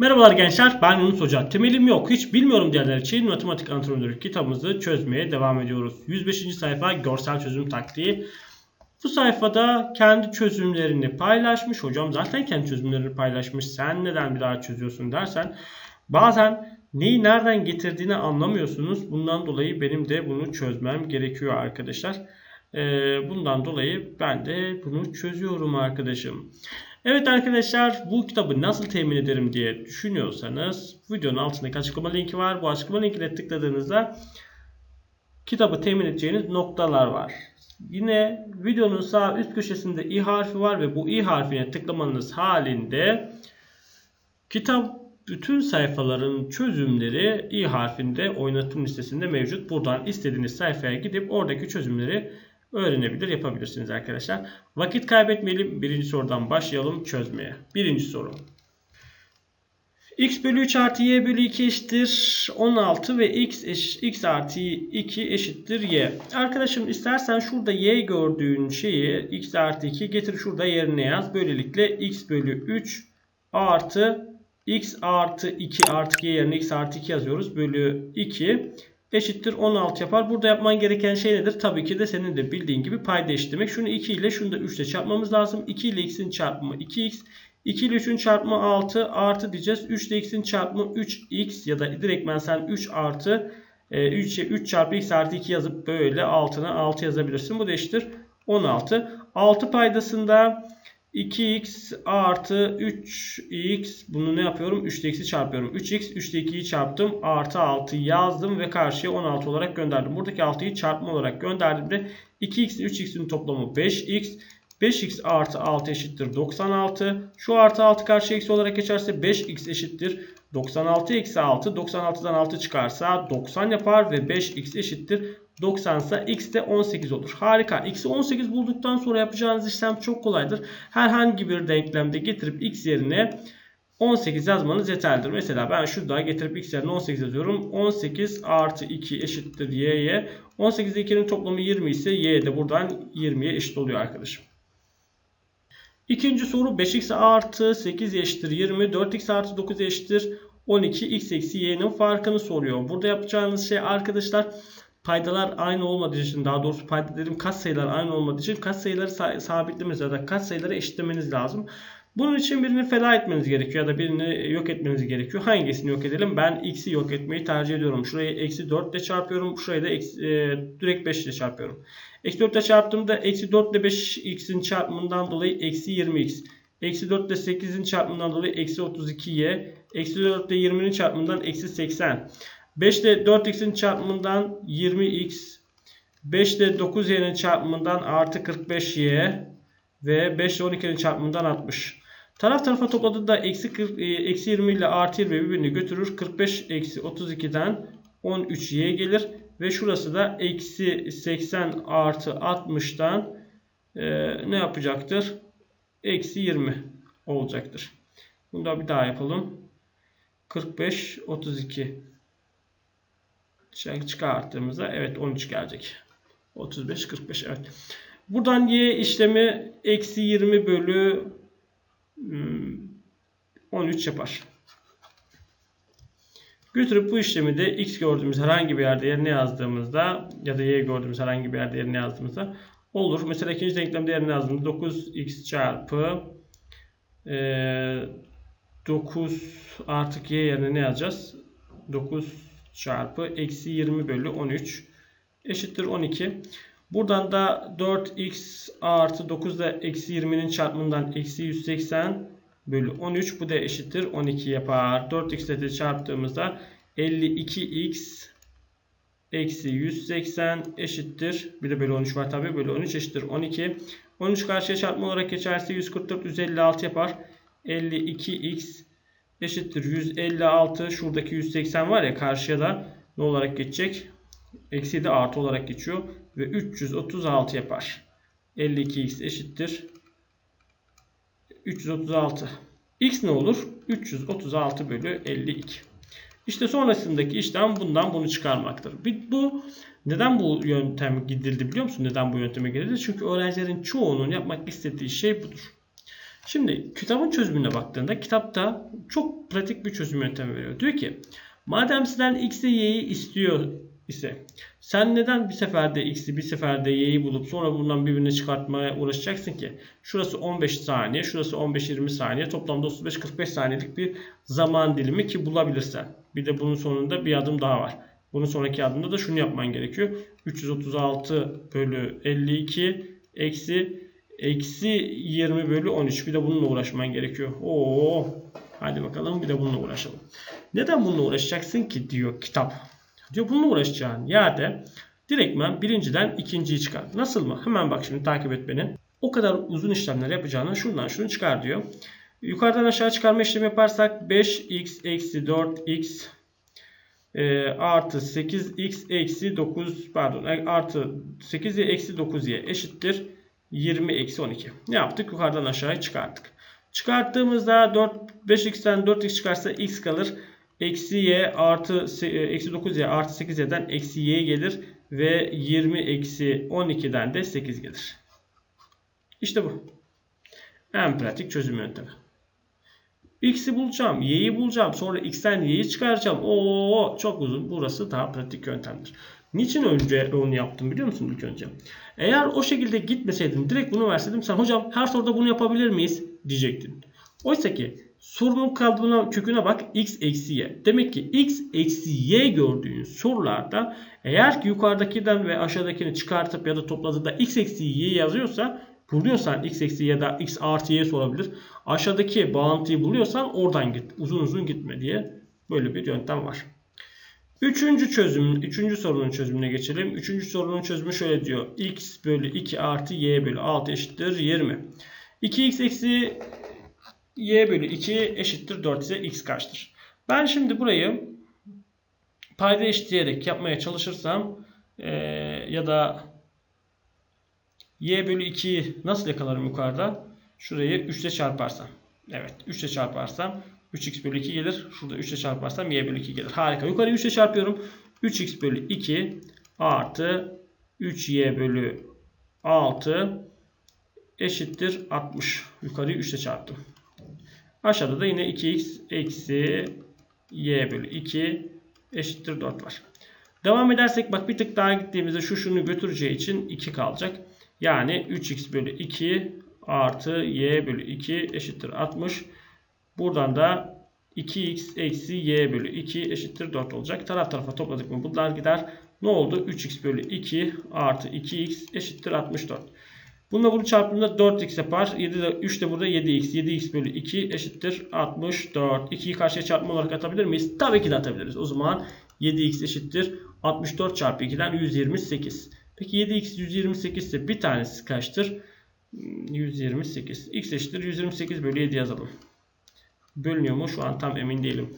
Merhabalar gençler, ben Yunus Hoca. Temelim yok, hiç bilmiyorum diyenler için Matematik Antrenörlük kitabımızı çözmeye devam ediyoruz. 105. sayfa görsel çözüm taktiği. Bu sayfada kendi çözümlerini paylaşmış. Hocam zaten kendi çözümlerini paylaşmış. Sen neden bir daha çözüyorsun dersen bazen neyi nereden getirdiğini anlamıyorsunuz. Bundan dolayı benim de bunu çözmem gerekiyor arkadaşlar. Ee, bundan dolayı ben de bunu çözüyorum arkadaşım. Evet arkadaşlar bu kitabı nasıl temin ederim diye düşünüyorsanız videonun altındaki açıklama linki var. Bu açıklama linkine tıkladığınızda kitabı temin edeceğiniz noktalar var. Yine videonun sağ üst köşesinde i harfi var ve bu i harfine tıklamanız halinde kitap bütün sayfaların çözümleri i harfinde oynatım listesinde mevcut. Buradan istediğiniz sayfaya gidip oradaki çözümleri öğrenebilir, yapabilirsiniz arkadaşlar. Vakit kaybetmeyelim. Birinci sorudan başlayalım çözmeye. Birinci soru. x bölü 3 artı y bölü 2 eşittir 16 ve x, eş, x artı 2 eşittir y. Arkadaşım istersen şurada y gördüğün şeyi x artı 2 getir şurada yerine yaz. Böylelikle x bölü 3 artı x artı 2 artı y yerine x artı 2 yazıyoruz. Bölü 2 eşittir 16 yapar. Burada yapman gereken şey nedir? Tabii ki de senin de bildiğin gibi payda eşitlemek. Şunu 2 ile şunu da 3 ile çarpmamız lazım. 2 ile x'in çarpımı 2x. 2 ile 3'ün çarpımı 6 artı diyeceğiz. 3 ile x'in çarpımı 3x ya da direktmen sen 3 artı 3, 3 çarpı x artı 2 yazıp böyle altına 6 yazabilirsin. Bu da eşittir 16. 6 paydasında 2x artı 3x bunu ne yapıyorum? 3 ile x'i çarpıyorum. 3x 3 ile 2'yi çarptım. Artı 6 yazdım ve karşıya 16 olarak gönderdim. Buradaki 6'yı çarpma olarak gönderdiğimde 2x ile 3x'in toplamı 5x. 5x artı 6 eşittir 96. Şu artı 6 karşı eksi olarak geçerse 5x eşittir 96 eksi 6. 96'dan 6 çıkarsa 90 yapar ve 5x eşittir 90 ise x de 18 olur. Harika. X'i 18 bulduktan sonra yapacağınız işlem çok kolaydır. Herhangi bir denklemde getirip x yerine 18 yazmanız yeterlidir. Mesela ben şurada getirip x yerine 18 yazıyorum. 18 artı 2 eşittir y'ye. 18 ile 2'nin toplamı 20 ise y de buradan 20'ye eşit oluyor arkadaşım. İkinci soru 5x artı 8 eşittir 20. 4x artı 9 eşittir 12. x eksi y'nin farkını soruyor. Burada yapacağınız şey arkadaşlar paydalar aynı olmadığı için daha doğrusu payda dedim katsayılar aynı olmadığı için katsayıları sabitlemeniz ya da katsayıları eşitlemeniz lazım. Bunun için birini feda etmeniz gerekiyor ya da birini yok etmeniz gerekiyor. Hangisini yok edelim? Ben x'i yok etmeyi tercih ediyorum. Şurayı eksi 4 ile çarpıyorum. Şurayı da eksi, e, direkt 5 ile çarpıyorum. Eksi 4 ile çarptığımda eksi 4 ile 5x'in çarpımından dolayı eksi 20x. Eksi 4 ile 8'in çarpımından dolayı eksi 32y. Eksi 4 ile 20'nin çarpımından eksi 80. 5 ile 4x'in çarpımından 20x. 5 ile 9y'nin çarpımından artı 45y. Ve 5 ile 12'nin çarpımından 60. Taraf tarafa topladığında eksi, 40, eksi 20 ile artı 20 birbirini götürür. 45 eksi 32'den 13y gelir. Ve şurası da eksi 80 artı 60'dan e, ne yapacaktır? Eksi 20 olacaktır. Bunu da bir daha yapalım. 45, 32 çıkarttığımızda evet 13 gelecek. 35, 45 evet. Buradan y işlemi eksi 20 bölü 13 yapar. Götürüp bu işlemi de x gördüğümüz herhangi bir yerde yerine yazdığımızda ya da y gördüğümüz herhangi bir yerde yerine yazdığımızda olur. Mesela ikinci denklemde yerine yazdığımızda 9x çarpı e, 9 artık y yerine ne yazacağız? 9 çarpı eksi 20 bölü 13 eşittir 12. Buradan da 4x artı 9 da eksi 20'nin çarpımından eksi 180 bölü 13. Bu da eşittir 12 yapar. 4x ile de çarptığımızda 52x eksi 180 eşittir. Bir de bölü 13 var tabi. Bölü 13 eşittir 12. 13 karşıya çarpma olarak geçerse 144 156 yapar. 52x eşittir 156. Şuradaki 180 var ya karşıya da ne olarak geçecek? Eksi de artı olarak geçiyor. Ve 336 yapar. 52x eşittir. 336. X ne olur? 336 bölü 52. İşte sonrasındaki işlem bundan bunu çıkarmaktır. Bu neden bu yöntem gidildi biliyor musun? Neden bu yönteme gidildi? Çünkü öğrencilerin çoğunun yapmak istediği şey budur. Şimdi kitabın çözümüne baktığında kitapta çok pratik bir çözüm yöntemi veriyor. Diyor ki madem sizden x ile y'yi istiyor ise sen neden bir seferde x'i bir seferde y'yi bulup sonra bundan birbirine çıkartmaya uğraşacaksın ki? Şurası 15 saniye, şurası 15-20 saniye. Toplamda 35-45 saniyelik bir zaman dilimi ki bulabilirsen. Bir de bunun sonunda bir adım daha var. Bunun sonraki adımda da şunu yapman gerekiyor. 336 bölü 52 eksi eksi 20 bölü 13. Bir de bununla uğraşman gerekiyor. Oo. Hadi bakalım bir de bununla uğraşalım. Neden bununla uğraşacaksın ki diyor kitap. Diyor bununla uğraşacağın yerde direktmen birinciden ikinciyi çıkar. Nasıl mı? Hemen bak şimdi takip et beni. O kadar uzun işlemler yapacağına şundan şunu çıkar diyor. Yukarıdan aşağı çıkarma işlemi yaparsak 5x eksi 4x e, artı 8x eksi 9 pardon e, artı 8y eksi 9y eşittir 20 eksi 12. Ne yaptık? Yukarıdan aşağıya çıkarttık. Çıkarttığımızda 4, 5x'ten 4x çıkarsa x kalır. Eksi y artı e, eksi 9y artı 8y'den eksi y gelir. Ve 20 eksi 12'den de 8 gelir. İşte bu. En pratik çözüm yöntemi. X'i bulacağım, y'yi bulacağım. Sonra x'ten y'yi çıkaracağım. Oo çok uzun. Burası daha pratik yöntemdir. Niçin önce onu yaptım biliyor musun ilk önce? Eğer o şekilde gitmeseydim direkt bunu verseydim sen hocam her soruda bunu yapabilir miyiz diyecektin. Oysa ki sorunun kalıbına köküne bak x eksi y. Demek ki x eksi y gördüğün sorularda eğer ki yukarıdakiden ve aşağıdakini çıkartıp ya da topladığında x eksi y yazıyorsa buluyorsan x eksi ya da x artı y sorabilir. Aşağıdaki bağıntıyı buluyorsan oradan git. Uzun uzun gitme diye böyle bir yöntem var. Üçüncü çözüm, üçüncü sorunun çözümüne geçelim. Üçüncü sorunun çözümü şöyle diyor. x bölü 2 artı y bölü 6 eşittir 20. 2x eksi y bölü 2 eşittir 4 ise x kaçtır? Ben şimdi burayı payda eşitleyerek yapmaya çalışırsam e, ya da y bölü 2'yi nasıl yakalarım yukarıda? Şurayı 3 ile çarparsam. Evet 3 ile çarparsam 3x bölü 2 gelir. Şurada 3 ile çarparsam y bölü 2 gelir. Harika. Yukarı 3 ile çarpıyorum. 3x bölü 2 artı 3y bölü 6 eşittir 60. Yukarıyı 3 ile çarptım. Aşağıda da yine 2x eksi y bölü 2 eşittir 4 var. Devam edersek bak bir tık daha gittiğimizde şu şunu götüreceği için 2 kalacak. Yani 3x bölü 2 artı y bölü 2 eşittir 60. Buradan da 2x eksi y bölü 2 eşittir 4 olacak. Taraf tarafa topladık mı bunlar gider. Ne oldu? 3x bölü 2 artı 2x eşittir 64. Bununla bunu çarptığımda 4x yapar. 7 de, 3 de burada 7x. 7x bölü 2 eşittir 64. 2'yi karşıya çarpma olarak atabilir miyiz? Tabii ki de atabiliriz. O zaman 7x eşittir 64 çarpı 2'den 128. Peki 7x 128 ise bir tanesi kaçtır? 128. x eşittir 128 bölü 7 yazalım. Bölünüyor mu? Şu an tam emin değilim.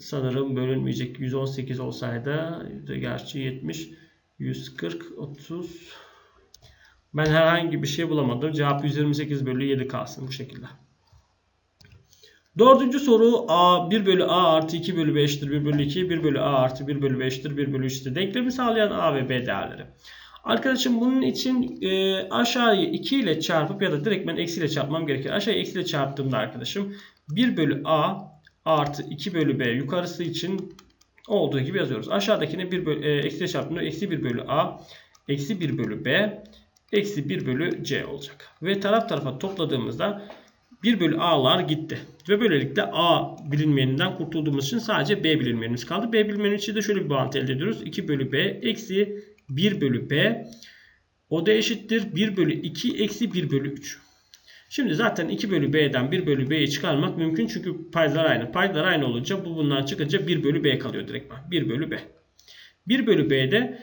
Sanırım bölünmeyecek. 118 olsaydı gerçi 70 140 30 ben herhangi bir şey bulamadım. Cevap 128 bölü 7 kalsın bu şekilde. Dördüncü soru A 1 bölü A artı 2 bölü 5'tir 1 bölü 2 1 bölü A artı 1 bölü 5'tir 1 bölü 3'tür. Denklemi sağlayan A ve B değerleri. Arkadaşım bunun için e, aşağıyı 2 ile çarpıp ya da direkt ben eksiyle çarpmam gerekir. Aşağıya eksiyle çarptığımda arkadaşım 1 bölü A artı 2 bölü B yukarısı için olduğu gibi yazıyoruz. Aşağıdakini 1 bölü, e, eksiyle çarptığımda eksi 1 bölü A eksi 1 bölü B eksi 1 bölü C olacak. Ve taraf tarafa topladığımızda 1 bölü A'lar gitti. Ve böylelikle A bilinmeyeninden kurtulduğumuz için sadece B bilinmeyenimiz kaldı. B bilinmeyenin için de şöyle bir bağıntı elde ediyoruz. 2 bölü B eksi 1 bölü B. O da eşittir 1 bölü 2 eksi 1 bölü 3. Şimdi zaten 2 bölü B'den 1 bölü B'yi çıkarmak mümkün. Çünkü paydalar aynı. Paydalar aynı olunca bu bundan çıkınca 1 bölü B kalıyor direktman. 1 bölü B. 1 bölü B'de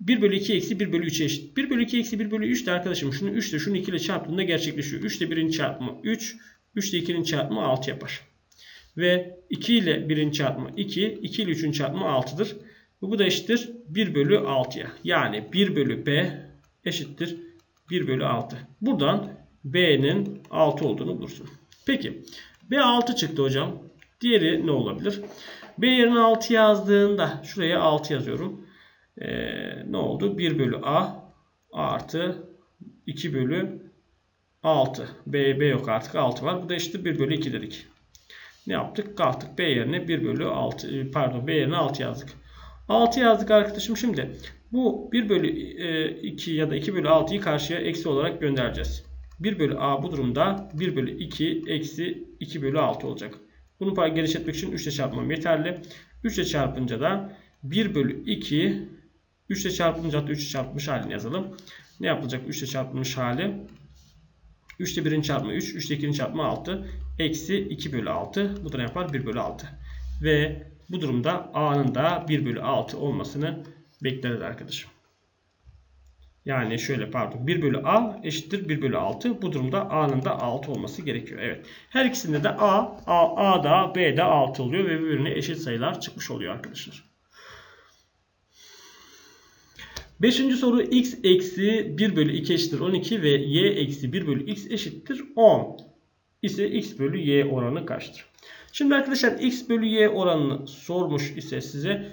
1 bölü 2 eksi 1 bölü 3'e eşit. 1 bölü 2 eksi 1 bölü 3 de arkadaşım şunu 3 ile şunu 2 ile çarptığında gerçekleşiyor. 3 ile 1'in çarpımı 3. 3 ile 2'nin çarpımı 6 yapar. Ve 2 ile 1'in çarpımı 2. 2 ile 3'ün çarpımı 6'dır. Ve bu da eşittir 1 bölü 6'ya. Yani 1 bölü B eşittir 1 bölü 6. Buradan B'nin 6 olduğunu bulursun. Peki B 6 çıktı hocam. Diğeri ne olabilir? B yerine 6 yazdığında şuraya 6 yazıyorum. Ee, ne oldu? 1 bölü A artı 2 bölü 6. B, B yok artık 6 var. Bu da eşittir 1 bölü 2 dedik. Ne yaptık? Kalktık B yerine 1 bölü 6 e, pardon B yerine 6 yazdık. 6 yazdık arkadaşım şimdi. Bu 1 bölü 2 ya da 2 bölü 6'yı karşıya eksi olarak göndereceğiz. 1 bölü A bu durumda 1 bölü 2 eksi 2 bölü 6 olacak. Bunu genişletmek için 3 ile çarpmam yeterli. 3 ile çarpınca da 1 bölü 2 3 ile çarpınca da 3 ile çarpmış halini yazalım. Ne yapılacak 3 ile çarpılmış hali? 3 ile 1'in çarpımı 3, 3 ile 2'nin çarpımı 6. Eksi 2 bölü 6. Bu da ne yapar? 1 bölü 6. Ve bu durumda A'nın da 1 bölü 6 olmasını bekleriz arkadaşım. Yani şöyle pardon 1 bölü A eşittir 1 bölü 6. Bu durumda A'nın da 6 olması gerekiyor. Evet. Her ikisinde de A, A A'da B'de 6 oluyor ve birbirine eşit sayılar çıkmış oluyor arkadaşlar. Beşinci soru x eksi 1 bölü 2 eşittir 12 ve y eksi 1 bölü x eşittir 10 ise x bölü y oranı kaçtır? Şimdi arkadaşlar x bölü y oranını sormuş ise size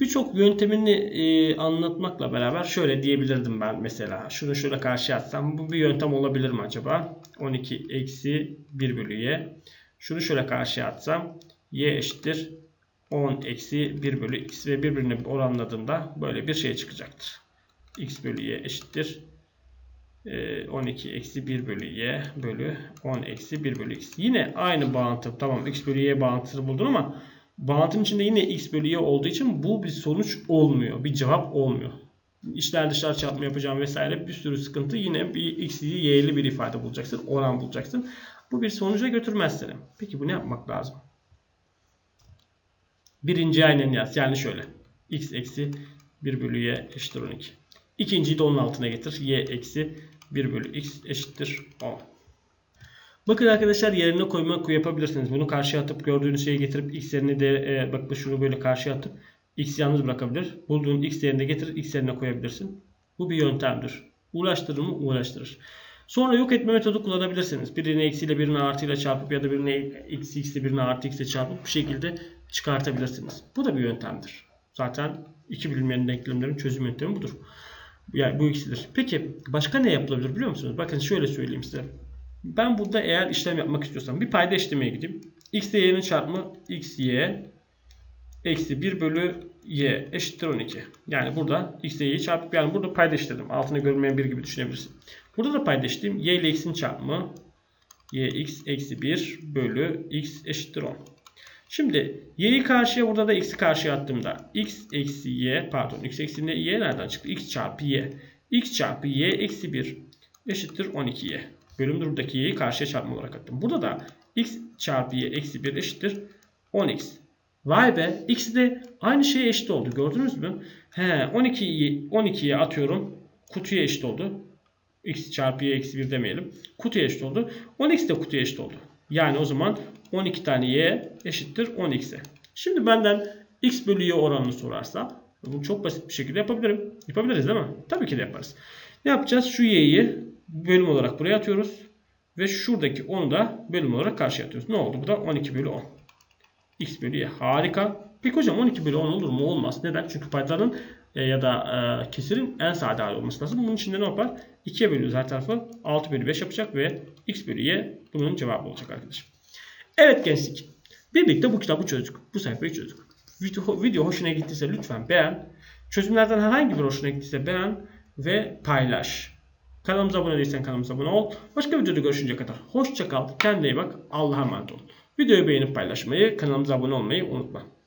birçok yöntemini e, anlatmakla beraber şöyle diyebilirdim ben mesela. Şunu şöyle karşıya atsam bu bir yöntem olabilir mi acaba? 12 eksi 1 bölü y. Şunu şöyle karşıya atsam y eşittir 10 eksi 1 bölü x ve birbirine oranladığımda böyle bir şey çıkacaktır. x bölü y eşittir 12 eksi 1 bölü y bölü 10 eksi 1 bölü x. Yine aynı bağıntı. Tamam x bölü y bağıntısını buldun ama bağıntının içinde yine x bölü y olduğu için bu bir sonuç olmuyor. Bir cevap olmuyor. İçler dışlar çarpma yapacağım vesaire bir sürü sıkıntı. Yine bir x'li y'li bir ifade bulacaksın. Oran bulacaksın. Bu bir sonuca götürmez seni. Peki bu ne yapmak lazım? Birinci aynen yaz. Yani şöyle. x eksi 1 bölü y eşittir 12. İkinciyi de onun altına getir. y eksi 1 bölü x eşittir 10. Bakın arkadaşlar yerine koyma yapabilirsiniz. Bunu karşıya atıp gördüğünüz şeyi getirip x yerine de e, bak şunu böyle karşıya atıp x yalnız bırakabilir. Bulduğun x yerine getirip x yerine koyabilirsin. Bu bir yöntemdir. Uğraştırır mı? Uğraştırır. Sonra yok etme metodu kullanabilirsiniz. Birini eksiyle birini artıyla çarpıp ya da birini eksi x ile birini artı x ile çarpıp bu şekilde çıkartabilirsiniz. Bu da bir yöntemdir. Zaten iki bilinmeyen denklemlerin çözüm yöntemi budur. Yani bu ikisidir. Peki başka ne yapılabilir biliyor musunuz? Bakın şöyle söyleyeyim size. Ben burada eğer işlem yapmak istiyorsam bir payda işlemeye gideyim. x ile y'nin çarpımı x y eksi 1 bölü y eşittir 12. Yani burada x ile y'yi çarpıp yani burada payda işledim. Altına görünmeyen bir gibi düşünebilirsin. Burada da payda işleyeyim. y ile x'in çarpımı y x eksi 1 bölü x eşittir 10. Şimdi y'yi karşıya burada da x'i karşıya attığımda x eksi y pardon x eksi y nereden çıktı? x çarpı y. x çarpı y eksi 1 eşittir 12y. Bölüm durumdaki y'yi karşıya çarpma olarak attım. Burada da x çarpı y eksi 1 eşittir 10x. Vay be x de aynı şeye eşit oldu. Gördünüz mü? He 12'yi 12'ye atıyorum. Kutuya eşit oldu. x çarpı y eksi 1 demeyelim. Kutuya eşit oldu. 10x de kutuya eşit oldu. Yani o zaman 12 tane y eşittir 10x'e. Şimdi benden x bölü y oranını sorarsa bunu çok basit bir şekilde yapabilirim. Yapabiliriz değil mi? Tabii ki de yaparız. Ne yapacağız? Şu y'yi bölüm olarak buraya atıyoruz. Ve şuradaki 10'u da bölüm olarak karşıya atıyoruz. Ne oldu? Bu da 12 bölü 10. x bölü y. Harika. Peki hocam 12 bölü 10 olur mu? Olmaz. Neden? Çünkü paydaların e, ya da e, kesirin en sade hali olması lazım. Bunun için ne yapar? 2'ye bölüyoruz her tarafı. 6 bölü 5 yapacak ve x bölü y bunun cevabı olacak arkadaşım. Evet gençlik. Birlikte bu kitabı çözdük. Bu sayfayı çözdük. Video, video hoşuna gittiyse lütfen beğen. Çözümlerden herhangi bir hoşuna gittiyse beğen ve paylaş. Kanalımıza abone değilsen kanalımıza abone ol. Başka videoda görüşünceye kadar hoşça kal. Kendine iyi bak. Allah'a emanet ol. Videoyu beğenip paylaşmayı, kanalımıza abone olmayı unutma.